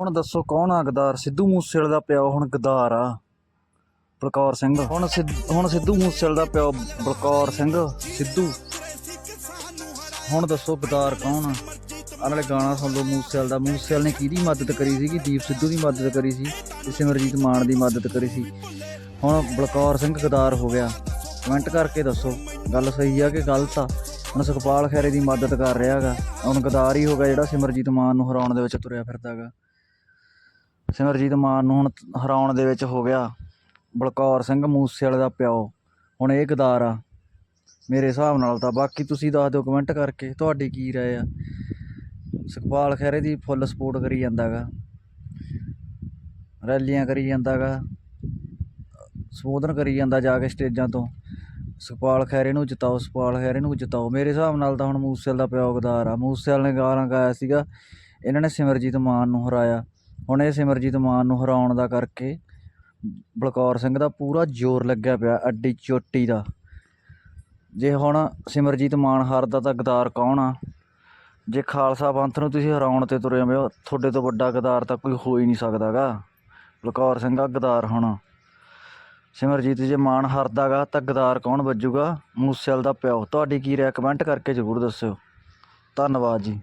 ਹੁਣ ਦੱਸੋ ਕੌਣ ਆ ਗਦਾਰ? ਸਿੱਧੂ ਮੂਸੇਵਾਲੇ ਦਾ ਪਿਓ ਹੁਣ ਗਦਾਰ ਆ। ਬਲਕੌਰ ਸਿੰਘ। ਹੁਣ ਸਿੱਧ- ਹੁਣ ਸਿੱਧੂ ਮੂਸੇਵਾਲੇ ਦਾ ਪਿਓ ਬਲਕੌਰ ਸਿੰਘ। ਸਿੱਧੂ। ਹੁਣ ਦੱਸੋ ਗਦਾਰ ਕੌਣ ਆ? ਆਹ ਨਾਲੇ ਗਾਣਾ ਸੁਣ ਲਓ ਮੂਸੇਵਾਲੇ ਦਾ। ਮੂਸੇਵਾਲੇ ਨੇ ਕਿਹਦੀ ਮਦਦ ਕਰੀ ਸੀਗੀ? ਦੀਪ ਸਿੱਧੂ ਦੀ ਮਦਦ ਕਰੀ ਸੀ। ਤੇ ਸਿਮਰਜੀਤ ਮਾਨ ਦੀ ਮਦਦ ਕਰੀ ਸੀ। ਹੁਣ ਬਲਕੌਰ ਸਿੰਘ ਗਦਾਰ ਹੋ ਗਿਆ। ਕਮੈਂਟ ਕਰਕੇ ਦੱਸੋ। ਗੱਲ ਸਹੀ ਆ ਕਿ ਗਲਤ ਆ? ਹੁਣ ਸੁਖਪਾਲ ਖੈਰੇ ਦੀ ਮਦਦ ਕਰ ਰਿਹਾ ਹੈਗਾ। ਹੁਣ ਗਦਾਰ ਹੀ ਹੋ ਗਿਆ ਜਿਹੜਾ ਸਿਮਰਜੀਤ ਮਾਨ ਨੂੰ ਹਰਾਉਣ ਦੇ ਵਿੱਚ ਤੁਰਿਆ ਫਿਰਦਾ ਹੈਗਾ। ਸਿਮਰਜੀਤ ਮਾਨ ਨੂੰ ਹੁਣ ਹਰਾਉਣ ਦੇ ਵਿੱਚ ਹੋ ਗਿਆ ਬਲਕੌਰ ਸਿੰਘ ਮੂਸੇਵਾਲੇ ਦਾ ਪਿਓ। ਹੁਣ ਇਹ ਗਦਾਰ ਆ। ਮੇਰੇ ਹਿਸਾਬ ਨਾਲ ਤਾਂ ਬਾਕੀ ਤੁਸੀਂ ਦੱਸ ਦਿਓ ਕਮੈਂਟ ਕਰਕੇ, ਤੁਹਾਡੀ ਕੀ ਰਾਏ ਆ? ਸੁਖਪਾਲ ਖੈਰੇ ਦੀ ਫੁੱਲ ਸਪੋਰਟ ਕਰੀ ਜਾਂਦਾਗਾ। ਰੈਲੀਆਂ ਕਰੀ ਜਾਂਦਾਗਾ। ਸੰਬੋਧਨ ਕਰੀ ਜਾਂਦਾ ਜਾ ਕੇ ਸਟੇਜਾਂ ਤੋਂ। ਸੁਖਪਾਲ ਖੈਰੇ ਨੂੰ ਜਿਤਾਓ, ਸੁਖਪਾਲ ਖੈਰੇ ਨੂੰ ਜਿਤਾਓ। ਮੇਰੇ ਹਿਸਾਬ ਨਾਲ ਤਾਂ ਹੁਣ ਮੂਸੇਵਾਲ ਦਾ ਪਿਓ ਗਦਾਰ ਆ। ਮੂਸੇਵਾਲ ਨੇ ਗਾਲਾਂ ਗਾਇਆ ਸੀਗਾ। ਇਹਨਾਂ ਨੇ ਸਿਮਰਜੀਤ ਮਾਨ ਨੂੰ ਹਰਾਇਆ। ਹੁਣ ਇਹ ਸਿਮਰਜੀਤ ਮਾਨ ਨੂੰ ਹਰਾਉਣ ਦਾ ਕਰਕੇ ਬਲਕੌਰ ਸਿੰਘ ਦਾ ਪੂਰਾ ਜ਼ੋਰ ਲੱਗਿਆ ਪਿਆ ਅੱਡੀ ਚੋਟੀ ਦਾ। ਜੇ ਹੁਣ ਸਿਮਰਜੀਤ ਮਾਨ ਹਾਰਦਾ ਤਾਂ ਗਦਾਰ ਕੌਣ ਆ? ਜੇ ਖਾਲਸਾ ਪੰਥ ਨੂੰ ਤੁਸੀਂ ਹਰਾਉਣ ਤੇ ਤੁਰੇ ਹੋ, ਤੁਹਾਡੇ ਤੋਂ ਵੱਡਾ ਗਦਾਰ ਤਾਂ ਕੋਈ ਹੋ ਹੀ ਨਹੀਂ ਸਕਦਾਗਾ। ਬਲਕੌਰ ਸਿੰਘ ਆ ਗਦਾਰ ਹੁਣ। ਸਿਮਰਜੀਤ ਜੇ ਮਾਨ ਹਾਰਦਾਗਾ ਤਾਂ ਗਦਾਰ ਕੌਣ ਵੱਜੂਗਾ? ਮੂਸੇਵਾਲ ਦਾ ਪਿਓ। ਤੁਹਾਡੀ ਕੀ ਰਾਏ ਕਮੈਂਟ ਕਰਕੇ ਜ਼ਰੂਰ ਦੱਸਿਓ। ਧੰਨਵਾਦ ਜੀ।